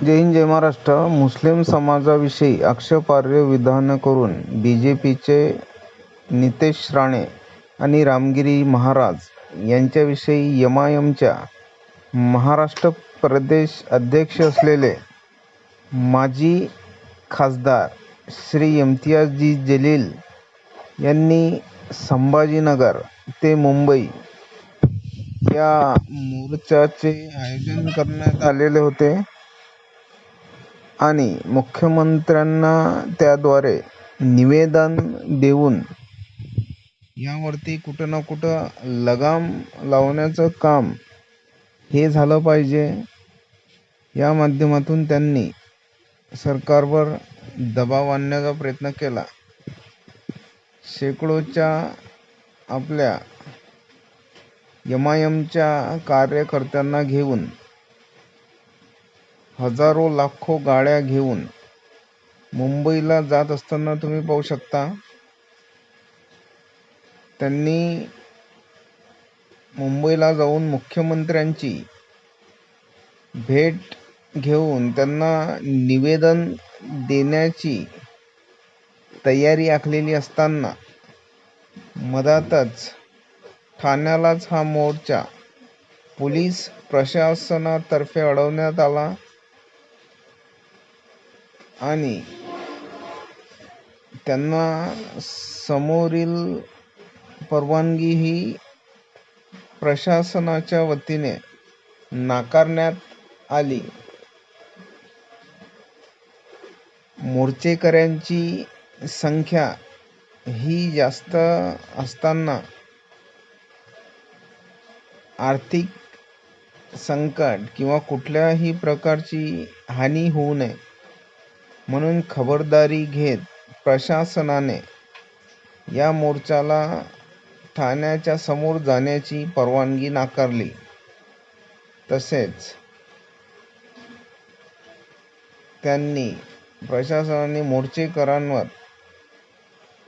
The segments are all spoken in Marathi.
जय हिंद जय महाराष्ट्र. मुस्लिम समाजाविषयी आक्षेपार्ह विधान करून बी जे पीचे नितेश राणे आणि रामगिरी महाराज यांच्याविषयी एम आय एमच्या महाराष्ट्र प्रदेश अध्यक्ष असलेले माजी खासदार श्री इम्तियाजी जलील यांनी संभाजीनगर ते मुंबई या मोर्चाचे आयोजन करण्यात आलेले होते. आणि मुख्यमंत्र्यांना त्याद्वारे निवेदन देऊन यावरती कुठं ना कुठं लगाम लावण्याचं काम हे झालं पाहिजे. या माध्यमातून त्यांनी सरकारवर दबाव आणण्याचा प्रयत्न केला. शेकडोच्या आपल्या एम आय एमच्या कार्यकर्त्यांना घेऊन हजारो लाखो गाड्या घेऊन मुंबईला जात असताना तुम्ही पाहू शकता. त्यांनी मुंबईला जाऊन मुख्यमंत्र्यांची भेट घेऊन त्यांना निवेदन देण्याची तयारी आखलेली असताना मधातच ठाण्यालाच हा मोर्चा पोलीस प्रशासनातर्फे अडवण्यात आला. आणि त्यांना समोरील परवानगी ही प्रशासनाच्या वतीने नाकारण्यात आली. मोर्चेकऱ्यांची संख्या ही जास्त असताना आर्थिक संकट किंवा कुठल्याही प्रकारची हानी होऊ नये. म्हणून खबरदारी घेत प्रशासनाने या मोर्चाला ठाण्याच्या समोर जाण्याची परवानगी नाकारली. तसेच त्यांनी प्रशासनाने मोर्चेकरांवर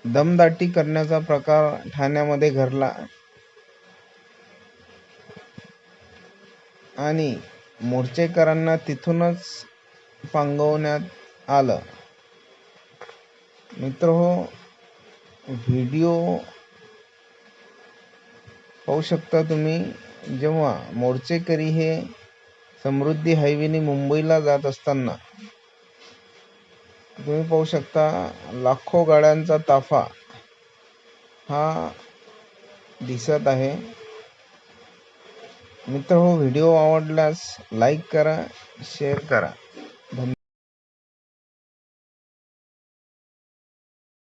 दमदाटी करण्याचा प्रकार ठाण्यामध्ये घडला आणि मोर्चेकरांना तिथूनच पांगवण्यात आलं. मित्र हो व्हिडिओ पाहू शकता तुम्ही जेव्हा मोर्चेकरी हे समृद्धी हायवेने मुंबईला जात असताना तुम्ही पाहू शकता लाखो गाड्यांचा ताफा हा दिसत आहे. मित्र हो व्हिडिओ आवडल्यास लाईक करा शेअर करा.